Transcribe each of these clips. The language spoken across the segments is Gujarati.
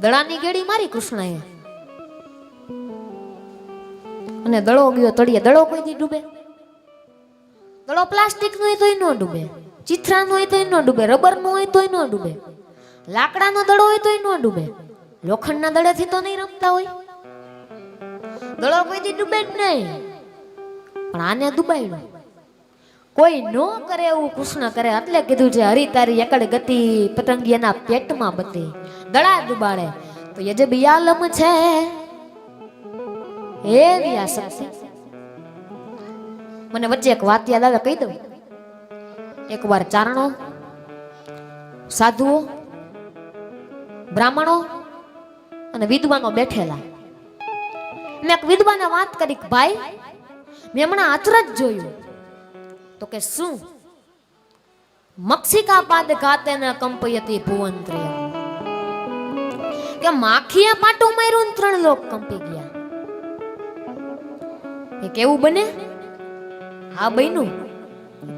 દડાની ગેડી મારી કૃષ્ણએ. અને દડો ગયો તળિયે, દડો કોઈ દી ડૂબે? દડો પ્લાસ્ટિક નો હોય તોય ન ડૂબે ચિથરા નો હોય તોય ન ડૂબે રબર નો હોય તોય ન ડૂબે, લાકડાનો દડો હોય તોય ન ડૂબે, લોખંડના દડેથી તો નહીં રમતા હોય. દડો કોઈ દી ડૂબે જ નહીં. પણ આને ડૂબાડ્યો કોઈ નો કરે એવું કૃષ્ણ કરે, એટલે કીધું છે, હરી તારી એકડ ગતિ પતંગિયાના પેટમાં બતી દડા ડુબાડે તો એ જે બિયાલમ છે, હે વ્યાસક્તિ મને વચ્ચે એક વાત યાદ આવે, કહી દઉં. એકવાર ચારણો, સાધુઓ, બ્રાહ્મણો અને વિદ્વાનો બેઠેલા. મેં એક વિદ્વાને વાત કરી ભાઈ, મેં હમણાં અચરજ જોયું. તો કે શું? મક્ષિકા પાદ ખાતે ને કંપયતી ભુવંત્રિય કે માખીએ પાટું માર્યું ત્રણ લોક કંપી ગયા. એ કેવું બને? હા બન્યું.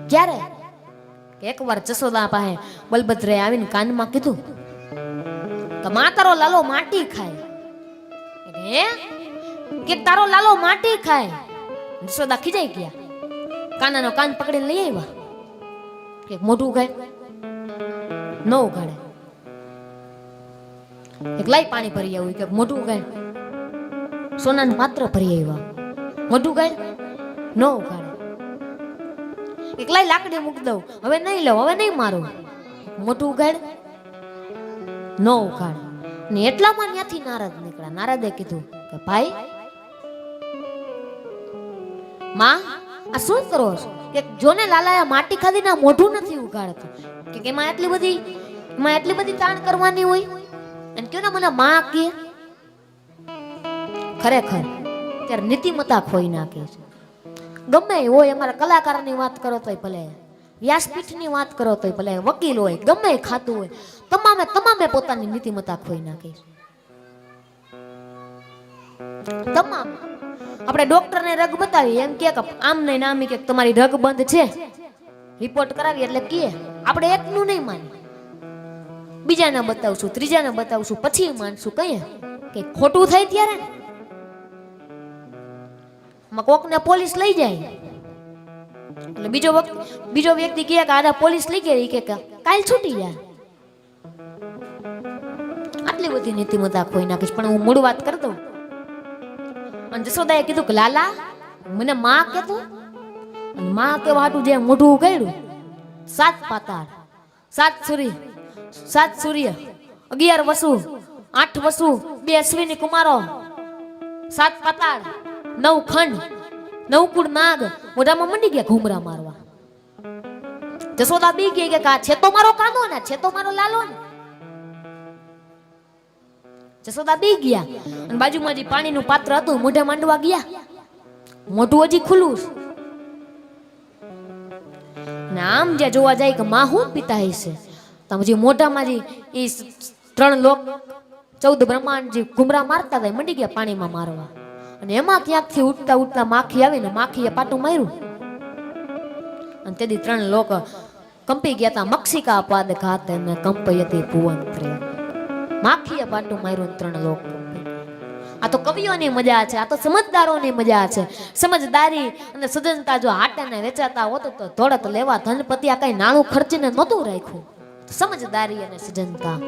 ક્યારે? એક એકવાર જસોદા પાસે બલભદ્રે આવીને કાનમાં કીધું કે મા તારો લાલો માટી ખાય. કે તારો લાલો માટી ખાય. જસોદા ખીજાઈ ગયા. કાનાનો કાન પકડીને લઈ આવ્યા. કે મોઢું ઉગાડ, ન ઉગાડે. એક લાઈ પાણી ભરી આવ્યું કે મોઢું ઉગાડ. સોનાનું પાત્ર ભરી આવ્યા. મોઢું ઉગાડ, ન ઉગાડે. એક લાકડી મૂકી દઉં, હવે નહીં લઉં, હવે નહીં મારું. મોઢું ઉગાડ, ન ઉગાડ. ને એટલામાં ત્યાંથી નારદ નીકળ્યા. નારદે કીધું કે, ભાઈ, માં આ શું કરો છો કે જોને લાલાએ માટી ખાધી ના મોઢું નથી ઉગાડતું. કે એમાં એટલી બધી, એમાં એટલી બધી તાણ કરવાની હોય? અને કયો ને મને માં કે? ખરેખર, ત્યારે નીતિમતા ખોઈ નાખે છે. ગમે હોય, અમારા કલાકારની વાત કરો તોય ભલે, વ્યાસપીઠની વાત કરો તોય ભલે, વકીલ હોય, ગમે ખાતું હોય, તમામે તમામે પોતાની નીતિમતા ખોઈ નાખે છે. તમામ. આપણે ડોક્ટરને રગ બતાવીએ, એમ કે આમ નહીં ને આમ કે તમારી રગ બંધ છે. રિપોર્ટ કરાવી એટલે કે આપણે એકનું નહીં માની બીજાને બતાવશું, ત્રીજાને બતાવશું, પછી માનશું. કહીએ, કે ખોટું થાય ત્યારે? માં કોકને પોલીસ લઈ જાય. એટલે બીજો વખત બીજો વ્યક્તિ કહે કે આદા પોલીસ લઈ ગઈ, કે કાલ છૂટી જાય. આટલી બધી નીતિમત્તા ખોઈ નાખીશ, પણ હું મૂળ વાત કરી દઉં. અને જશોદાએ કીધું કે, લાલા, મને માં કેતો. માં કે વાટું જે મોઢું કર્યું સાત પાતાળ, સાત સૂર્ય સાત સૂર્ય, અગિયાર વસુ, આઠ વસુ, બે અશ્વિની કુમારો, સાત પાતાળ, નવ ખંડ, નવ કુળ નાગ, મોઢામાં મંડી ગયા ઘૂમરા મારવા. જશોદા બી ગઈ કે છે તો મારો કાનો ને છે તો મારો લાલો ને. જશોદા બી ગયા. અને બાજુમાં જે પાણીનું પાત્ર હતું, મોઢે માંડવા ગયા. મોઢું હજી ખુલ્લું ને આમ જ્યાં જોવા જાય કે માં હું પિતા હશે તો જે મોઢામાં જે એ ત્રણ લોક, ચૌદ બ્રહ્માંડ જે ઘુમરા મારતા હતા મંડી ગયા પાણીમાં મારવા. અને એમાં ક્યાંકથી ઉઠતા ઉઠતા માખી આવીને માખીએ પાટું માર્યું. અને તેથી ત્રણ લોક કંપી ગયા હતા મક્ષિકા પાદ ઘાત હતી ભુવન ભુવંત્રે. માખીએ પાટું માર્યું ત્રણ લોક આ તો કવિઓની મજા છે, આ તો સમજદારોની મજા છે. સમજદારી અને સજનતા જો હાટાને વેચાતા હોત તો ધોળત લેવા ધનપતિ આ કઈ નાણું ખર્ચીને નહોતું રાખ્યું. સમજદારી અને સજનતા